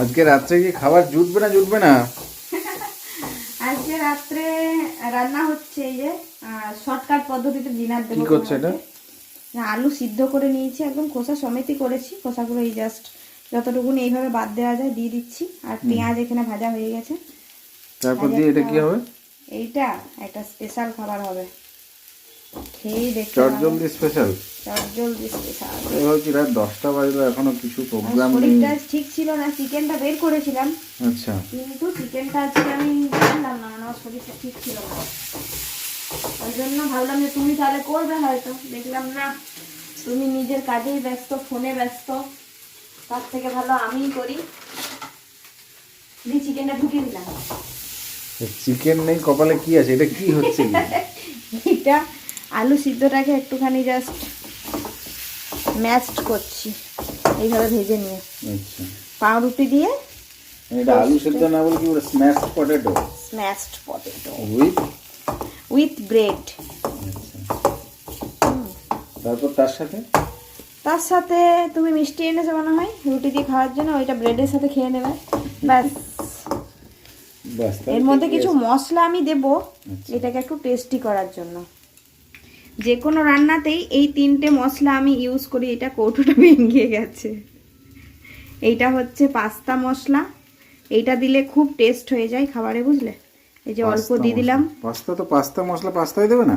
আজকে রাত্রে কি খাবার জুটবে না জুটবে না? আজকে রাত্রে রান্না হচ্ছে এই যে শর্টকাট পদ্ধতিতে ডিনার দেবো কি করছ এটা? না, আলু সিদ্ধ করে নিয়েছি একদম খোসা সমেতই করেছি। খোসাগুলো এই জাস্ট যতটুকুনি এইভাবে বাদ দেওয়া যায় দিয়ে দিচ্ছি। আর পেঁয়াজ এখানে ভাজা হয়ে গেছে। তারপর দিয়ে এটা কি হবে? এইটা একটা স্পেশাল খাবার হবে। খেয়ে দেখতে চট স্পেশাল চট স্পেশাল এই ভাবছি রাত দশটা বাজলো এখনও কিছু প্রোগ্রাম নেই। ঠিক ছিল না চিকেনটা বের করেছিলাম। আচ্ছা। কিন্তু চিকেনটা আজকে আমি জানলাম না মানে আমার শরীরটা ঠিক ছিল না। ওই জন্য ভাবলাম যে তুমি তাহলে করবে হয়তো। দেখলাম না তুমি নিজের কাজেই ব্যস্ত ফোনে ব্যস্ত। তার থেকে ভালো আমিই করি। দিয়ে চিকেনটা ঢুকিয়ে দিলাম। চিকেন নেই কপালে কি আছে? এটা কি হচ্ছে? এটা আলু সিদ্ধটাকে একটুখানি জাস্ট ম্যাশড করছি। এইভাবে ভেজে নিয়ে। আচ্ছা। পাউরুটি দিয়ে এটা আলু সেদ্ধ না বলে কি ওটা smash potato smashed potato with with bread তারপর তার সাথে? তার সাথে তুমি মিষ্টি এনেছো মনে হয় রুটি দিয়ে খাওয়ার জন্য ওইটা ব্রেডের সাথে খেয়ে নেবে। ব্যাস। ব্যাস এর মধ্যে কিছু মশলা আমি দেবো এটাকে একটু টেস্টি করার জন্য। যে কোনো রান্নাতেই এই তিনটে মশলা আমি ইউজ করি এটা কৌটোটা ভেঙে গেছে। এইটা হচ্ছে পাস্তা মশলা। এইটা দিলে খুব টেস্ট হয়ে যায় খাবারে বুঝলে? এই যে অল্প দিয়ে দিলাম। পাস্তা তো পাস্তা মশলা পাস্তায় দেবে না?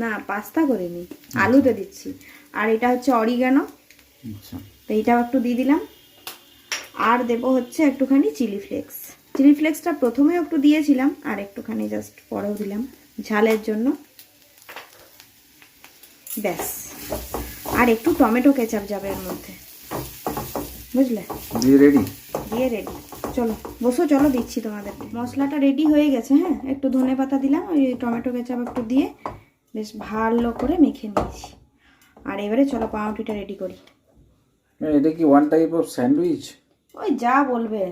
না পাস্তা করিনি আলুতে দিচ্ছি। আর এটা হচ্ছে অরিগানো আচ্ছা। তো এইটাও একটু দিয়ে দিলাম। আর দেব হচ্ছে একটুখানি চিলি ফ্লেক্স চিলি ফ্লেক্সটা প্রথমেও একটু দিয়েছিলাম আর একটুখানি জাস্ট পরেও দিলাম ঝালের জন্য। ব্যাস। আর একটু টমেটো কেচাপ যাবে এর মধ্যে। বুঝলে? দিয়ে রেডি দিয়ে রেডি চলো বসো চলো দিচ্ছি তোমাদেরকে। মশলাটা রেডি হয়ে গেছে হ্যাঁ? একটু ধনে পাতা দিলাম ওই টমেটো কেচাপ একটু দিয়ে বেশ ভালো করে মেখে নিয়েছি। আর এবারে চলো পাউরুটিটা রেডি করি। এটা কি ওয়ান টাইপ অফ স্যান্ডউইচ ওই যা বলবে।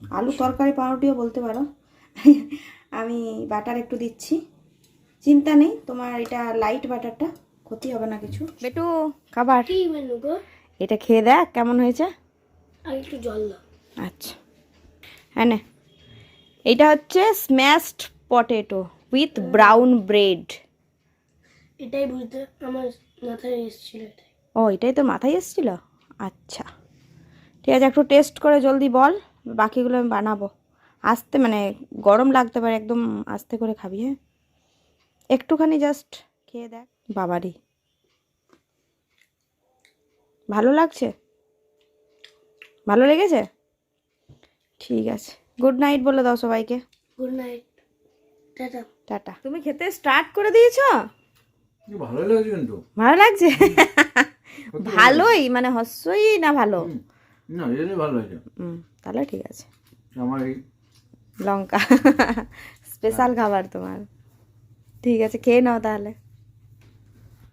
আলু তরকারি পাউরুটিও বলতে পারো। আমি বাটার একটু দিচ্ছি। চিন্তা নেই তোমার এটা লাইট বাটারটা ক্ষতি হবে না কিছু। বেটু খাবার। কি মেনু গো? এটা খেয়ে দেখ কেমন হয়েছে? আর একটু জল দাও। আচ্ছা। হ্যাঁ নে। এইটা হচ্ছে smashed potato with brown bread এটাই বুঝতে আমার মাথায় এসেছিল ও এটাই তো মাথায় এসেছিল? আচ্ছা। ঠিক আছে একটু টেস্ট করে জলদি বল বাকিগুলো আমি বানাবো। আস্তে মানে গরম লাগতে পারে একদম আস্তে করে খাবি হ্যাঁ? একটুখানি জাস্ট খেয়ে দেখ। বাবারি। ভালো লাগছে? ভালো লেগেছে? ঠিক আছে। গুড নাইট বলে দাও সবাইকে। Good night. টাটা। টাটা। তুমি খেতে স্টার্ট করে দিয়েছ? ভালো লাগছে কিন্তু। ভালো লাগছে? ভালোই মানে হস্যই না ভালো? না এটা ভালো লাগছে হুম তাহলে ঠিক আছে। আমার এই লঙ্কা। স্পেশাল খাবার তোমার। ঠিক আছে খেয়ে নাও তাহলে।